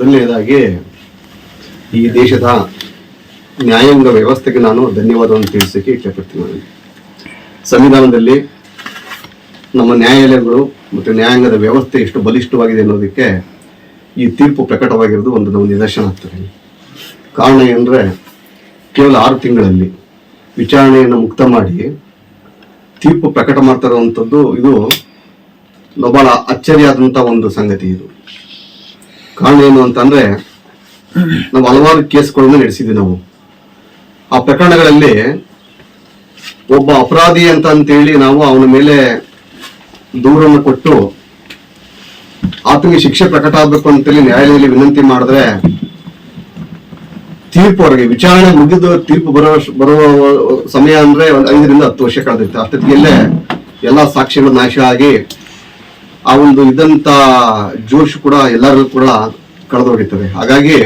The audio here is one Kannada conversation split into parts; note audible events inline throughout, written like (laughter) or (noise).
ಮೊದಲನೇದಾಗಿ ಈ ದೇಶದ ನ್ಯಾಯಾಂಗ ವ್ಯವಸ್ಥೆಗೆ ನಾನು ಧನ್ಯವಾದವನ್ನು ತಿಳಿಸಲಿಕ್ಕೆ ಇಷ್ಟಪಡ್ತೀನಿ. ಸಂವಿಧಾನದಲ್ಲಿ ನಮ್ಮ ನ್ಯಾಯಾಲಯಗಳು ಮತ್ತು ನ್ಯಾಯಾಂಗದ ವ್ಯವಸ್ಥೆ ಎಷ್ಟು ಬಲಿಷ್ಠವಾಗಿದೆ ಅನ್ನೋದಕ್ಕೆ ಈ ತೀರ್ಪು ಪ್ರಕಟವಾಗಿರೋದು ಒಂದು ನಮ್ಮ ನಿದರ್ಶನ ಆಗ್ತದೆ ಕಾರಣ ಏನಂದರೆ ಕೇವಲ ಆರು ತಿಂಗಳಲ್ಲಿ ವಿಚಾರಣೆಯನ್ನು ಮುಕ್ತ ಮಾಡಿ ತೀರ್ಪು ಪ್ರಕಟ ಮಾಡ್ತಾ ಇರುವಂಥದ್ದು ಇದು ಬಹಳ ಅಚ್ಚರಿಯಾದಂಥ ಒಂದು ಸಂಗತಿ ಇದು ಕಾರಣ ಏನು ಅಂತಂದ್ರೆ, ನಾವು ಹಲವಾರು ಕೇಸ್ಗಳನ್ನ ನಡೆಸಿದ್ವಿ ನಾವು. ಆ ಪ್ರಕರಣಗಳಲ್ಲಿ ಒಬ್ಬ ಅಪರಾಧಿ ಅಂತ ಅಂತೇಳಿ ನಾವು ಅವನ ಮೇಲೆ ದೂರನ್ನು ಕೊಟ್ಟು ಆತನಿಗೆ ಶಿಕ್ಷೆ ಪ್ರಕಟ ಆಗಬೇಕು ಅಂತೇಳಿ ನ್ಯಾಯಾಲಯದಲ್ಲಿ ವಿನಂತಿ ಮಾಡಿದ್ರೆ ತೀರ್ಪು ಅವರಿಗೆ, ವಿಚಾರಣೆ ಮುಗಿದು ತೀರ್ಪು ಬರೋ ಬರುವ ಸಮಯ ಅಂದ್ರೆ ಒಂದು ಐದರಿಂದ ಹತ್ತು ವರ್ಷ ಕಳೆದಿತ್ತು ಅಷ್ಟೊತ್ತಿಗೆಲ್ಲೇ ಎಲ್ಲಾ ಸಾಕ್ಷಿಗಳು ನಾಶ ಆಗಿ ಆ ಒಂದು ಇದಂತ ಜೋಶ್ ಕೂಡ ಎಲ್ಲರೂ ಕೂಡ ಕಳೆದೋಗಿರ್ತದೆ. ಹಾಗಾಗಿ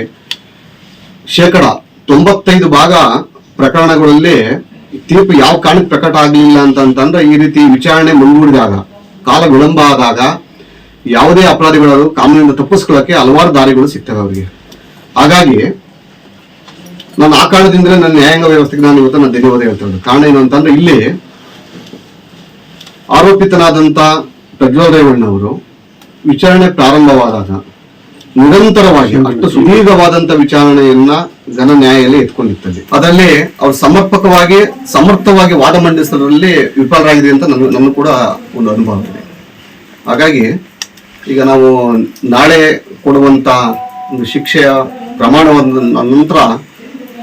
ಶೇಕಡ ತೊಂಬತ್ತೈದು ಭಾಗ ಪ್ರಕರಣಗಳಲ್ಲಿ ತೀರ್ಪು ಯಾವ ಕಾರಣಕ್ಕೆ ಪ್ರಕಟ ಆಗಲಿಲ್ಲ ಅಂತಂತಂದ್ರೆ ಈ ರೀತಿ ವಿಚಾರಣೆ ಮುಂದೂಡಿದಾಗ, ಕಾಲ ವಿಳಂಬ ಆದಾಗ ಯಾವುದೇ ಅಪರಾಧಿಗಳು ಕಾನೂನಿಂದ ತಪ್ಪಿಸ್ಕೊಳ್ಳೋಕೆ ಹಲವಾರು ದಾರಿಗಳು ಸಿಗ್ತವೆ ಅವರಿಗೆ. ಹಾಗಾಗಿ ನಾನು ಆ ಕಾರಣದಿಂದಲೇ ನನ್ನ ನ್ಯಾಯಾಂಗ ವ್ಯವಸ್ಥೆಗೆ ನಾನು ಇವತ್ತು ನಾನು ಧನ್ಯವಾದ ಹೇಳ್ತಾ ಕಾರಣ ಏನು ಅಂತಂದ್ರೆ ಇಲ್ಲಿ ಆರೋಪಿತನಾದಂತ ಪ್ರಜ್ವಲ್ ರೇವಣ್ಣವರು ವಿಚಾರಣೆ ಪ್ರಾರಂಭವಾದಾಗ ನಿರಂತರವಾಗಿ ಅಷ್ಟು ಸುದೀರ್ಘವಾದಂತ ವಿಚಾರಣೆಯನ್ನ ಘನ ನ್ಯಾಯಾಲಯ ಎತ್ಕೊಂಡಿರ್ತದೆ. ಅದರಲ್ಲಿ ಅವರು ಸಮರ್ಪಕವಾಗಿ ಸಮರ್ಥವಾಗಿ ವಾದ ಮಂಡಿಸೋದ್ರಲ್ಲಿ ವಿಫಲರಾಗಿದೆ ಅಂತ ನನ್ನ ನನ್ನ ಕೂಡ ಒಂದು ಅನುಭವ ಇದೆ. ಹಾಗಾಗಿ ಈಗ ನಾವು ನಾಳೆ ಕೊಡುವಂತ ಒಂದು ಶಿಕ್ಷೆಯ ಪ್ರಮಾಣವಾದ ನಂತರ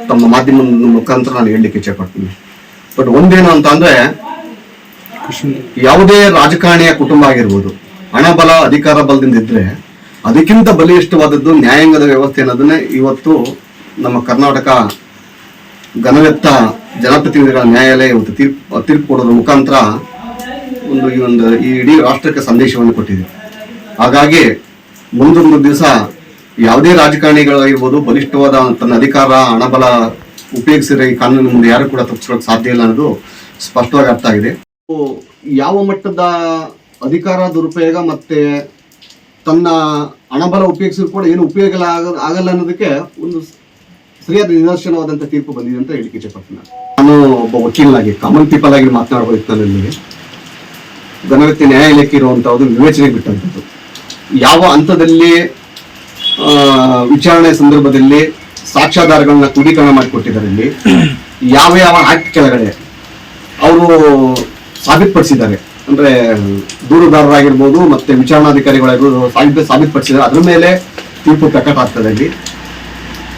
ತಮ್ಮ ಮಾಧ್ಯಮದ ಮುಖಾಂತರ ನಾನು ಹೇಳಲಿಕ್ಕೆ ಇಚ್ಛೆ ಪಡ್ತೀನಿ. ಬಟ್ ಒಂದೇನು ಅಂತ ಅಂದ್ರೆ ಯಾವುದೇ ರಾಜಕಾರಣಿಯ ಕುಟುಂಬ ಆಗಿರ್ಬೋದು, ಹಣ, ಬಲ, ಅಧಿಕಾರ ಬಲದಿಂದ ಇದ್ರೆ ಅದಕ್ಕಿಂತ ಬಲಿಷ್ಠವಾದದ್ದು ನ್ಯಾಯಾಂಗದ ವ್ಯವಸ್ಥೆ ಅನ್ನೋದನ್ನೇ ಇವತ್ತು ನಮ್ಮ ಕರ್ನಾಟಕ ಘನವೆತ್ತ ಜನಪ್ರತಿನಿಧಿಗಳ ನ್ಯಾಯಾಲಯ ಇವತ್ತು ತೀರ್ಪು ತೀರ್ಪು ಕೊಡೋದ್ರ ಮುಖಾಂತರ ಒಂದು ಈ ಒಂದು ಈ ಇಡೀ ರಾಷ್ಟ್ರಕ್ಕೆ ಸಂದೇಶವನ್ನು ಕೊಟ್ಟಿದೆ. ಹಾಗಾಗಿ ಮುಂದೊಂದು ದಿವಸ ಯಾವುದೇ ರಾಜಕಾರಣಿಗಳಾಗಿರ್ಬೋದು, ಬಲಿಷ್ಠವಾದ ತನ್ನ ಅಧಿಕಾರ ಹಣಬಲ ಉಪಯೋಗಿಸಿದ್ರೆ ಈ ಕಾನೂನಿನ ಮುಂದೆ ಯಾರು ಕೂಡ ತಪ್ಪಿಸ್ಕೊಳ್ಳೋಕೆ ಸಾಧ್ಯ ಇಲ್ಲ ಅನ್ನೋದು ಸ್ಪಷ್ಟವಾಗಿ ಅರ್ಥ ಆಗಿದೆ. ಯಾವ ಮಟ್ಟದ ಅಧಿಕಾರ ದುರುಪಯೋಗ ಮತ್ತೆ ತನ್ನ ಹಣಬಲ ಉಪಯೋಗಿಸಿದ್ರು ಕೂಡ ಏನು ಉಪಯೋಗ ಆಗಲ್ಲ ಅನ್ನೋದಕ್ಕೆ ಒಂದು ಸರಿಯಾದ ನಿದರ್ಶನವಾದಂಥ ತೀರ್ಪು ಬಂದಿದೆ ಅಂತ ಹೇಳಿಕೆ ಇಷ್ಟಪಡ್ತೀನಿ ನಾನು. ಒಬ್ಬ ವಕೀಲನಾಗಿ ಕಾಮನ್ ಪೀಪಲ್ ಆಗಿ ಮಾತನಾಡಬೇಕು ನನಗೆ ಗಣವ್ಯಕ್ತಿ ನ್ಯಾಯಾಲಯಕ್ಕೆ ಇರುವಂತಹದ್ದು ವಿವೇಚನೆ ಬಿಟ್ಟಂಥದ್ದು ಯಾವ ಹಂತದಲ್ಲಿ ವಿಚಾರಣೆ ಸಂದರ್ಭದಲ್ಲಿ ಸಾಕ್ಷ್ಯಾಧಾರಗಳನ್ನ ಕ್ರೋಢೀಕರಣ ಮಾಡಿಕೊಟ್ಟಿದ್ದಾರೆ (coughs) ಯಾವ ಯಾವ ಆಕ್ಟ್ ಕೆಳಗಡೆ? ಅವರು ಸಾಬೀತುಪಡಿಸಿದ್ದಾರೆ. ಅಂದ್ರೆ ದೂರುದಾರರಾಗಿರ್ಬೋದು ಮತ್ತೆ ವಿಚಾರಣಾಧಿಕಾರಿಗಳಾಗಿರ್ಬೋದು ಸಾಬೀತು ಸಾಬೀತುಪಡಿಸಿದ್ದಾರೆ. ಅದ್ರ ಮೇಲೆ ತೀರ್ಪು ಪ್ರಕಟ ಆಗ್ತದೆ ಅಲ್ಲಿ.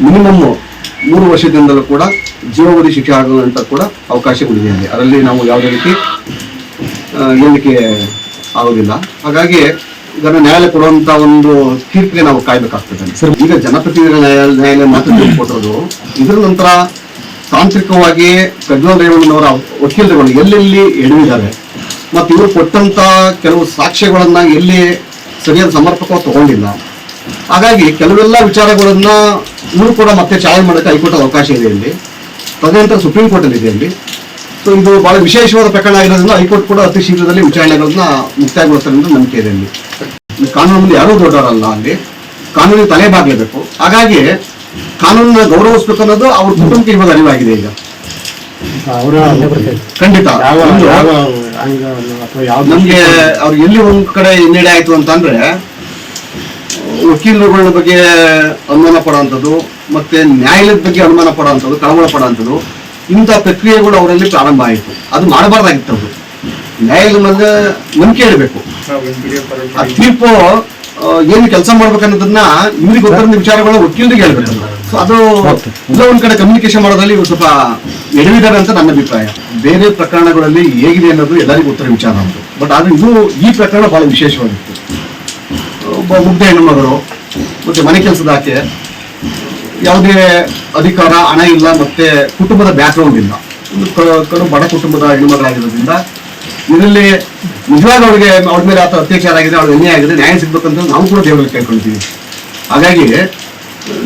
ಮಿನಿಮಮ್ ಮೂರು ವರ್ಷದಿಂದಲೂ ಕೂಡ ಜೀವಾವಧಿ ಶಿಕ್ಷೆ ಆಗುವಂತ ಕೂಡ ಅವಕಾಶಗಳಿದೆ ಅಲ್ಲಿ. ಅದರಲ್ಲಿ ನಾವು ಯಾವುದೇ ರೀತಿ ಹೇಳಲಿಕ್ಕೆ ಆಗೋದಿಲ್ಲ. ಹಾಗಾಗಿ ಇದನ್ನು ನ್ಯಾಯಾಲಯ ಕೊಡುವಂತ ಒಂದು ತೀರ್ಪಿಗೆ ನಾವು ಕಾಯ್ಬೇಕಾಗ್ತದೆ ಈಗ ಜನಪ್ರತಿನಿಧಿಗಳ ನ್ಯಾಯಾಲಯ ನ್ಯಾಯಾಲಯ ಮಾತ್ರ ತೀರ್ಪು ಇದರ ನಂತರ ತಾಂತ್ರಿಕವಾಗಿ ಪ್ರಜ್ವಲ್ ರೇವಣ್ಣನವರ ವಕೀಲರುಗಳು ಎಲ್ಲೆಲ್ಲಿ ಎಡವಿದ್ದಾರೆ ಮತ್ತು ಇವರು ಕೊಟ್ಟಂತ ಕೆಲವು ಸಾಕ್ಷ್ಯಗಳನ್ನ ಎಲ್ಲಿ ಸರಿಯಾದ ಸಮರ್ಪಕವಾಗಿ ತಗೊಂಡಿಲ್ಲ? ಹಾಗಾಗಿ ಕೆಲವೆಲ್ಲ ವಿಚಾರಗಳನ್ನ ಇವರು ಕೂಡ ಮತ್ತೆ ಚಾಲನೆ ಮಾಡೋಕ್ಕೆ ಹೈಕೋರ್ಟ್ ಅವಕಾಶ ಇದೆ ಇಲ್ಲಿ. ತದನಂತರ ಸುಪ್ರೀಂ ಕೋರ್ಟ್ ಅಲ್ಲಿ ಇದೆ ಇಲ್ಲಿ. ಸೊ ಇದು ಬಹಳ ವಿಶೇಷವಾದ ಪ್ರಕರಣ ಆಗಿರೋದ್ರಿಂದ ಹೈಕೋರ್ಟ್ ಕೂಡ ಅತಿ ಶೀಘ್ರದಲ್ಲಿ ವಿಚಾರಣೆಗಳನ್ನ ಮುಕ್ತಾಯಗೊಳಿಸ್ತಾರೆ ಅಂತ ನಂಬಿಕೆ ಇದೆ ಇಲ್ಲಿ. ಕಾನೂನಿನಲ್ಲಿ ಕಾನೂನು ಮುಂದೆ ಯಾರೂ ದೊಡ್ಡವರಲ್ಲ ಅಲ್ಲಿ. ಕಾನೂನಿಗೆ ತಲೆ ಬಾಗಲೇಬೇಕು. ಹಾಗಾಗಿ ಕಾನೂನನ್ನ ಗೌರವಿಸ್ಬೇಕು ಅನ್ನೋದು ಅವ್ರ ಕುಟುಂಬಕ್ಕೆ ಇವಾಗ ಅರಿವಾಗಿದೆ ಈಗ. ಅವರ ಖಂಡಿತ. ಯಾವ ಒಂದು ಅಥವಾ ಯಾವ ನಮ್ಗೆ ಅವ್ರು ಎಲ್ಲಿ ಒಂದ್ ಕಡೆ ಹಿನ್ನಡೆ ಆಯ್ತು ಅಂತಂದ್ರೆ ವಕೀಲರುಗಳ ಬಗ್ಗೆ ಅನುಮಾನ ಪಡುವಂಥದ್ದು ಮತ್ತೆ ನ್ಯಾಯಾಲಯದ ಬಗ್ಗೆ ಅನುಮಾನ ಪಡುವಂಥದ್ದು ಕಳವಳ ಪಡುವಂಥದ್ದು ಇಂಥ ಪ್ರಕ್ರಿಯೆಗಳು ಅವರಲ್ಲಿ ಪ್ರಾರಂಭ ಆಯಿತು. ಅದು ಮಾಡಬಾರ್ದಾಗಿತ್ತು ಅವರು ನ್ಯಾಯಾಲಯದ ಮೇಲೆ ನಂಬಿಕೆ ಇಡಬೇಕು. ಆ ತೀರ್ಪು ಏನು ಕೆಲಸ ಮಾಡ್ಬೇಕನ್ನೋದನ್ನ ಇವ್ರಿಗೆ ಗೊತ್ತಿರೋ ವಿಚಾರಗಳು ವಕೀಲರಿಗೆ ಹೇಳ್ಬೇಕು ಸೊ ಅದು ಎಲ್ಲೋ ಒಂದ್ ಕಡೆ ಕಮ್ಯುನಿಕೇಶನ್ ಮಾಡೋದ್ರಲ್ಲಿ ಇವ್ರು ಸ್ವಲ್ಪ ಎಡವಿದ್ದಾರೆ ಅಂತ ನನ್ನ ಅಭಿಪ್ರಾಯ. ಬೇರೆ ಪ್ರಕರಣಗಳಲ್ಲಿ ಹೇಗಿದೆ ಅನ್ನೋದು ಎಲ್ಲರಿಗೂ ಗೊತ್ತಿರೋ ವಿಚಾರ ಅಂತ ಬಟ್ ಆದ್ರೆ ಇದು ಈ ಪ್ರಕರಣ ಬಹಳ ವಿಶೇಷವಾಗಿತ್ತು. ಒಬ್ಬ ಮುಗ್ಧ ಹೆಣ್ಣುಮಗಳು ಮತ್ತೆ ಮನೆ ಕೆಲಸದ ಆಕೆ ಯಾವುದೇ ಅಧಿಕಾರ ಹಣ ಇಲ್ಲ ಮತ್ತೆ ಕುಟುಂಬದ ಬ್ಯಾಕ್ಗ್ರೌಂಡ್ ಇಲ್ಲ. ಒಂದು ಕಡು ಬಡ ಕುಟುಂಬದ ಹೆಣ್ಣುಮಗಳಾಗಿರೋದ್ರಿಂದ ಇದರಲ್ಲಿ ನಿಜವಾಗ ಅವ್ರಿಗೆ ಅವ್ರ ಮೇಲೆ ಆತ ಅತ್ಯಾಚಾರ ಆಗಿದೆ, ಅವ್ರಿಗೆ ಅನ್ಯಾಯ ಆಗಿದೆ, ನ್ಯಾಯ ಸಿಗ್ಬೇಕಂತ ನಾವು ಕೂಡ ದೇವರಿಗೆ ಕೇಳ್ಕೊಳ್ತೀವಿ ಹಾಗಾಗಿ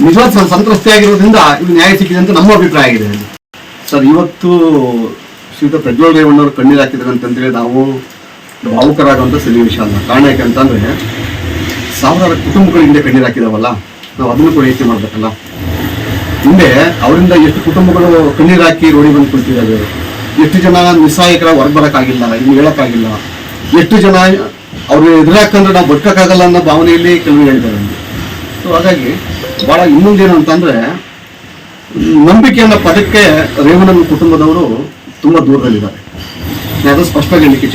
ನಿಜವಾದ ಸಂತ್ರಸ್ತೆ ಆಗಿರೋದ್ರಿಂದ ನ್ಯಾಯ ಸಿಕ್ಕಿದೆ ಅಂತ ನಮ್ಮ ಅಭಿಪ್ರಾಯ ಆಗಿದೆ. ಸರ್, ಇವತ್ತು ಶ್ರೀಯುತ ಪ್ರಜ್ವಲ್ ರೇವಣ್ಣವ್ರು ಕಣ್ಣೀರು ಹಾಕಿದ್ರು ಅಂತಂದ್ರೆ ನಾವು ಭಾವುಕರಾಗುವಂತ ಸರಿ ವಿಷಯ ಅಲ್ಲ. ಕಾರಣ ಯಾಕಂತಂದ್ರೆ ಸಾವಿರಾರು ಕುಟುಂಬಗಳು ಹಿಂದೆ ಕಣ್ಣೀರು ಹಾಕಿದಾವಲ್ಲ, ನಾವು ಅದನ್ನು ಕೂಡ ಯೋಚನೆ ಮಾಡ್ಬೇಕಲ್ಲ. ಹಿಂದೆ ಅವರಿಂದ ಎಷ್ಟು ಕುಟುಂಬಗಳು ಕಣ್ಣೀರು ಹಾಕಿ ರೋಡಿ ಬಂದು ಕುಳಿತಿದ್ದಾವೆ ಎಷ್ಟು ಜನ ನಿಸ್ಸಹಾಯಕರ ಹೊರಬರಕ್ಕಾಗಿಲ್ಲ, ಇನ್ನು ಹೇಳಕ್ಕಾಗಿಲ್ಲ. ಎಷ್ಟು ಜನ ಅವ್ರಿಗೆ ಎದುರಾಕಂದ್ರೆ ನಾವು ಬದುಕಕ್ಕಾಗಲ್ಲ ಅನ್ನೋ ಭಾವನೆಯಲ್ಲಿ ಕೆಲವು ಹೇಳಿದ್ದಾರೆ ಸೊ ಹಾಗಾಗಿ ಭಾಳ ಇನ್ನೊಂದೇನು ಅಂತಂದ್ರೆ ನಂಬಿಕೆ ಅನ್ನೋ ಪದಕ್ಕೆ ರೇವಣ್ಣನ ಕುಟುಂಬದವರು ತುಂಬ ದೂರದಲ್ಲಿದ್ದಾರೆ. ಯಾವುದೋ ಸ್ಪಷ್ಟವಾಗಿ ಹೇಳಲಿಕ್ಕೆ